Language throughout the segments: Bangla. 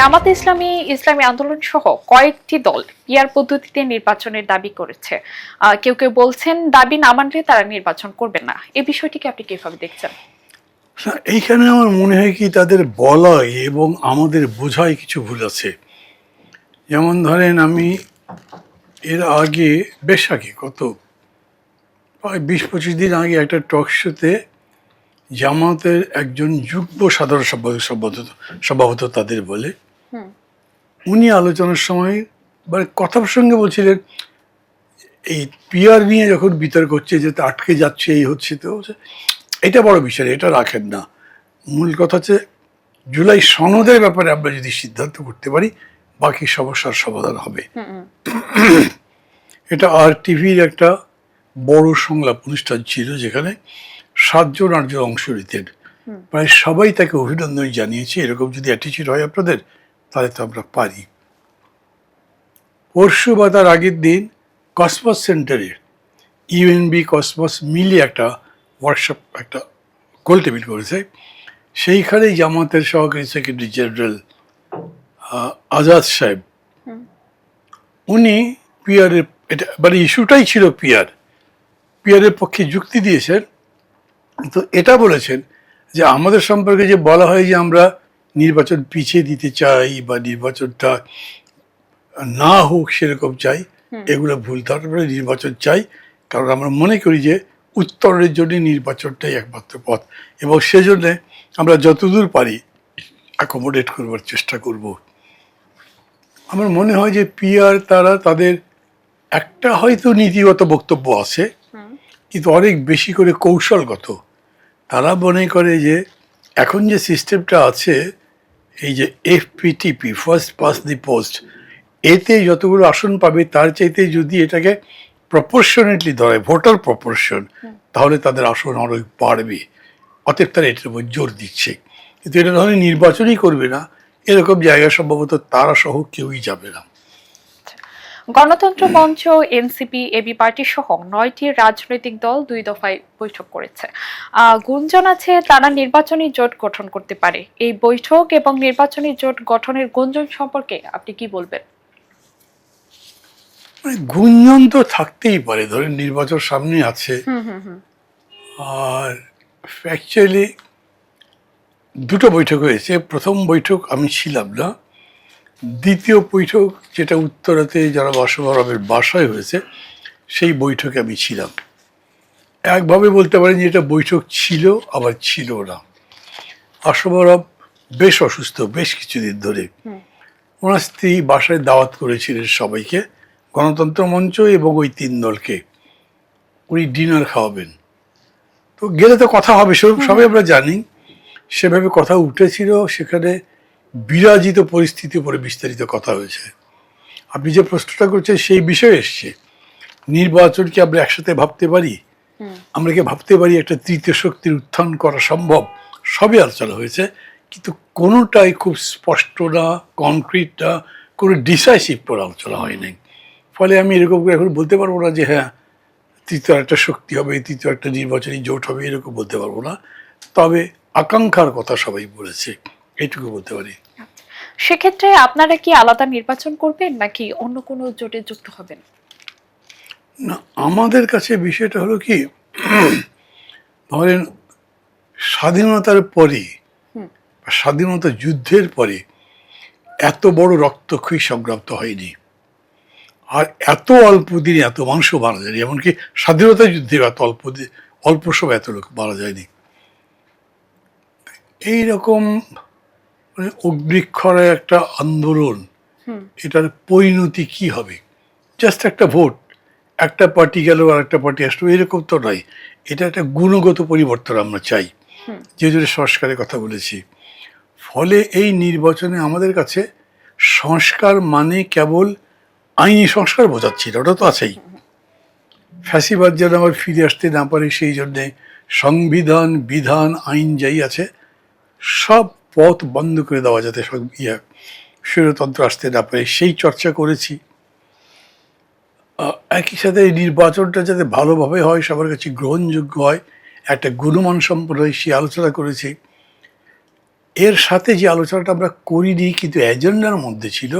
জামাত ইসলামী ইসলামী আন্দোলন সহ কয়েকটি দল পিয়ার পদ্ধতিতে নির্বাচনের দাবি করেছে। কেউ কেউ বলছেন, দাবি না মানলে তারা নির্বাচন করবে না। এই বিষয়টিকে আপনি কীভাবে দেখছেন? এইখানে আমার মনে হয় কি, তাদের বলায় এবং আমাদের বোঝায় কিছু ভুল আছে। যেমন ধরেন, আমি এর আগে, বেশ আগে কত প্রায় বিশ পঁচিশ দিন আগে একটা টক শোতে জামাতের একজন যুগ্ম সাধারণ সম্পাদক সভাপত তাদের বলে। উনি আলোচনার সময় মানে কথা প্রসঙ্গে বলছিলেন এই পিয়ার নিয়ে যখন বিতর্ক হচ্ছে যে আটকে যাচ্ছে এই হচ্ছে তো এটা বড় বিষয় এটা রাখেন না। মূল কথা হচ্ছে জুলাই সনদের ব্যাপারে আমরা যদি সিদ্ধান্ত করতে পারি বাকি সমস্যার সমাধান হবে। এটা আর টিভির একটা বড় সংলাপ অনুষ্ঠান ছিল যেখানে সাতজন আটজন অংশ নিতেন। প্রায় সবাই তাকে অভিনন্দন জানিয়েছে এরকম যদি অ্যাটিচিউড হয় আপনাদের তাহলে তো আমরা পারি। পরশু বা তার আগের দিন কসমস সেন্টারে ইউএনবি কসমস মিলে একটা ওয়ার্কশপ একটা গোল টেবিল করেছে। সেইখানে জামাতের সহকারী সেক্রেটারি জেনারেল আজাদ সাহেব উনি পিয়ারের এটা মানে ইস্যুটাই ছিল পিয়ার পিয়ারের পক্ষে যুক্তি দিয়েছেন। তো এটা বলেছেন যে আমাদের সম্পর্কে যে বলা হয় যে আমরা নির্বাচন পিছিয়ে দিতে চাই বা নির্বাচনটা না হোক সেরকম চাই এগুলো ভুল তারপরে নির্বাচন চাই। কারণ আমরা মনে করি যে উত্তরের জন্য নির্বাচনটাই একমাত্র পথ এবং সেজন্য আমরা যতদূর পারি অ্যাকোমোডেট করবার চেষ্টা করব। আমার মনে হয় যে পিআর তারা তাদের একটা হয়তো নীতিগত বক্তব্য আছে কিন্তু অনেক বেশি করে কৌশলগত। তারা মনে করে যে এখন যে সিস্টেমটা আছে এই যে FPTP first past the post এতে যতগুলো আসন পাবে তার চাইতে যদি এটাকে প্রপোর্শনেটলি ধরে ভোটার প্রপোর্শন তাহলে তাদের আসন আরও বাড়বে। অতএব তারা এটার উপর জোর দিচ্ছে। কিন্তু এটা ধরনের নির্বাচনই করবে না। এরকম জায়গা সম্ভবত তারা সহ কেউই যাবে না। গণতন্ত্র মঞ্চ এনসিপি এবি পার্টি সহ নয়টি রাজনৈতিক দল দুই দফায় বৈঠক করেছে। গুঞ্জন আছে তারা নির্বাচনী জোট গঠন করতে পারে। এই বৈঠক এবং নির্বাচনী জোট গঠনের গুঞ্জন সম্পর্কে আপনি কি বলবেন? মানে গুঞ্জন তো থাকতেই পারে। ধরেন নির্বাচন সামনে আছে। আর অ্যাকচুয়ালি দুটো বৈঠক হয়েছে। প্রথম বৈঠক আমি ছিলাম না। দ্বিতীয় বৈঠক যেটা উত্তরাতে যারা বাসবরমের বাসায় হয়েছে সেই বৈঠকে আমি ছিলাম। একভাবে বলতে পারেন যে এটা বৈঠক ছিল আবার ছিল না। আশবরব বেশ অসুস্থ বেশ কিছুদিন ধরে। ওনার স্ত্রী বাসায় দাওয়াত করেছিলেন সবাইকে গণতন্ত্র মঞ্চ এবং ওই তিন দলকে। উনি ডিনার খাওয়াবেন। তো গেলে তো কথা হবে সব সবাই আমরা জানি। সেভাবে কথা উঠেছিল সেখানে বিরাজিত পরিস্থিতির উপরে বিস্তারিত কথা হয়েছে। আপনি যে প্রশ্নটা করছেন সেই বিষয়ে এসছে। নির্বাচন কি আমরা একসাথে ভাবতে পারি? আমরা কি ভাবতে পারি একটা তৃতীয় শক্তির উত্থান করা সম্ভব? সবই আলোচনা হয়েছে। কিন্তু কোনোটাই খুব স্পষ্ট না কনক্রিট না কোনো ডিসাইসিভ করে আলোচনা হয়নি ফলে আমি এরকম করে এখন বলতে পারব না যে হ্যাঁ তৃতীয় একটা শক্তি হবে তৃতীয় একটা নির্বাচনী জোট হবে এরকম বলতে পারব না। তবে আকাঙ্ক্ষার কথা সবাই বলেছে। এইটুকু বলতে পারি। সেক্ষেত্রে আপনারা কি আলাদা নির্বাচন করবেন নাকি অন্য কোনো জোটে যুক্ত হবেন? না আমাদের কাছে বিষয়টা হলো কি ধরেন স্বাধীনতার পরে বা স্বাধীনতা যুদ্ধের পরে এত বড় রক্তক্ষয়ী সংগ্রাম তো হয়নি। আর এত অল্প দিনে এত মানুষ মারা যায়নি এমনকি স্বাধীনতা যুদ্ধে এত অল্প অল্প সময় এত লোক মারা যায়নি। এইরকম মানে অগ্নিক্ষরে একটা আন্দোলন। এটার পরিণতি কি হবে? জাস্ট একটা ভোট একটা পার্টি গেল আর একটা পার্টি আসলো এরকম তো নয়। এটা একটা গুণগত পরিবর্তন আমরা চাই। যে জন্য সংস্কারের কথা বলেছি। ফলে এই নির্বাচনে আমাদের কাছে সংস্কার মানে কেবল আইনি সংস্কার বোঝাচ্ছি ওটা তো আছেই। ফ্যাসিবাদ যেন আবার ফিরে আসতে না পারে সেই জন্যে সংবিধান বিধান আইন যাই আছে সব পথ বন্ধ করে দেওয়া যাতে সব ইয়ে স্বৈরতন্ত্র আসতে না পারে সেই চর্চা করেছি। একই সাথে এই নির্বাচনটা যাতে ভালোভাবে হয় সবার কাছে গ্রহণযোগ্য হয় একটা গুণমান সম্পন্ন হয় সে আলোচনা করেছি। এর সাথে যে আলোচনাটা আমরা করিনি কিন্তু এজেন্ডার মধ্যে ছিল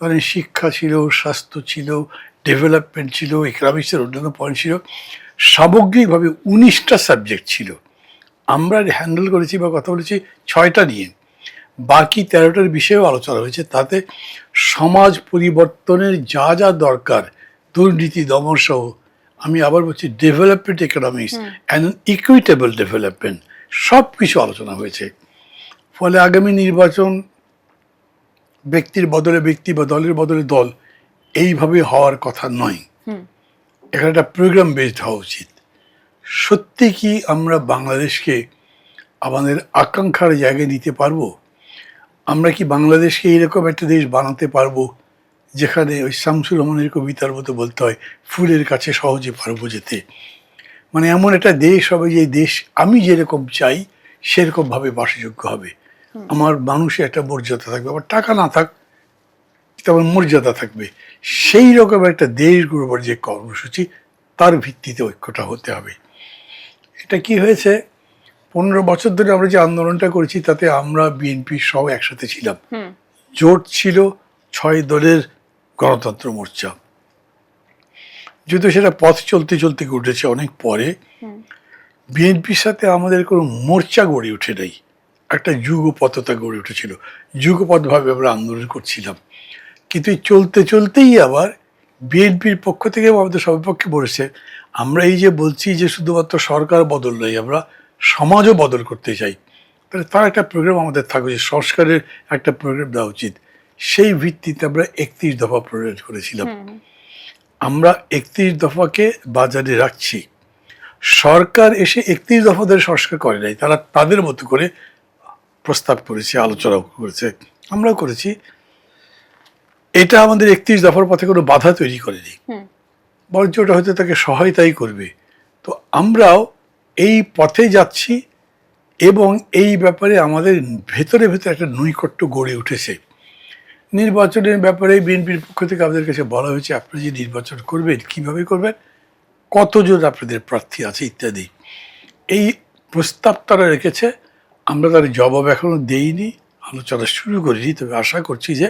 মানে শিক্ষা ছিল স্বাস্থ্য ছিল ডেভেলপমেন্ট ছিল ইকোনমিক্সের অন্যান্য পয়েন্ট ছিল সামগ্রিকভাবে উনিশটা সাবজেক্ট ছিল। আমরা হ্যান্ডেল করেছি বা কথা বলেছি ছয়টা নিয়ে। বাকি তেরোটার বিষয়েও আলোচনা হয়েছে তাতে সমাজ পরিবর্তনের যা যা দরকার দুর্নীতি দমন সহ আমি আবার বলছি development economics and equitable development সব কিছু আলোচনা হয়েছে। ফলে আগামী নির্বাচন ব্যক্তির বদলে ব্যক্তি বা দলের বদলে দল এইভাবে হওয়ার কথা নয়। এখানে একটা প্রোগ্রাম বেসড হওয়া উচিত। সত্যি কি আমরা বাংলাদেশকে আমাদের আকাঙ্ক্ষার জায়গায় নিতে পারব? আমরা কি বাংলাদেশকে এরকম একটা দেশ বানাতে পারব যেখানে ওই শামসুর রহমানের কবিতার মতো বলতে হয় ফুলের কাছে সহজে পারব যেতে মানে এমন একটা দেশ হবে যে দেশ আমি যেরকম চাই সেরকমভাবে বাসযোগ্য হবে। আমার মানুষের একটা মর্যাদা থাকবে আমার টাকা না থাক তেমন মর্যাদা থাকবে। সেই রকম একটা দেশ গড়বার যে কর্মসূচি তার ভিত্তিতে ঐক্যটা হতে হবে। এটা কি হয়েছে? পনেরো বছর ধরে আমরা যে আন্দোলনটা করেছি তাতে আমরা বিএনপি সহ একসাথে ছিলাম। জোট ছিল ছয় দলের গণতন্ত্র মোর্চা। যদিও সেটা পথ চলতে চলতে উঠেছে অনেক পরে। বিএনপির সাথে আমাদের কোনো মোর্চা গড়ে ওঠে নাই। একটা যুগপথতা গড়ে উঠেছিল। যুগপথভাবে আমরা আন্দোলন করছিলাম। কিন্তু চলতে চলতেই আবার বিএনপির পক্ষ থেকে আমাদের সর্বপক্ষে বলেছে আমরা এই যে বলছি যে শুধুমাত্র সরকার বদল নয় আমরা সমাজও বদল করতে চাই। তাহলে তার একটা প্রোগ্রাম আমাদের থাকবে যে সংস্কারের একটা প্রোগ্রাম দেওয়া উচিত। সেই ভিত্তিতে আমরা একত্রিশ দফা প্রণয়ন করেছিলাম। আমরা একত্রিশ দফাকে বাজারে রাখছি। সরকার এসে একত্রিশ দফা ধরে সংস্কার করে নাই তারা তাদের মতো করে প্রস্তাব করেছে আলোচনা করেছে। আমরাও করেছি। এটা আমাদের একত্রিশ দফার পথে কোনো বাধা তৈরি করেনি। বরঞ্চ ওটা হয়তো তাকে সহায়তাই করবে। তো আমরাও এই পথে যাচ্ছি এবং এই ব্যাপারে আমাদের ভেতরে ভেতরে একটা নৈকট্য গড়ে উঠেছে। নির্বাচনের ব্যাপারে বিএনপির পক্ষ থেকে আমাদের কাছে বলা হয়েছে আপনি যে নির্বাচন করবেন, কীভাবে করবেন, কতজন আপনাদের প্রার্থী আছে ইত্যাদি। এই প্রস্তাব তারা রেখেছে, আমরা তার জবাব এখনও দেইনি, আলোচনা শুরু করিনি, তবে আশা করছি যে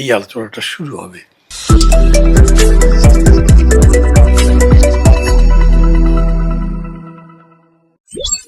এই আলোচনাটা শুরু হবে।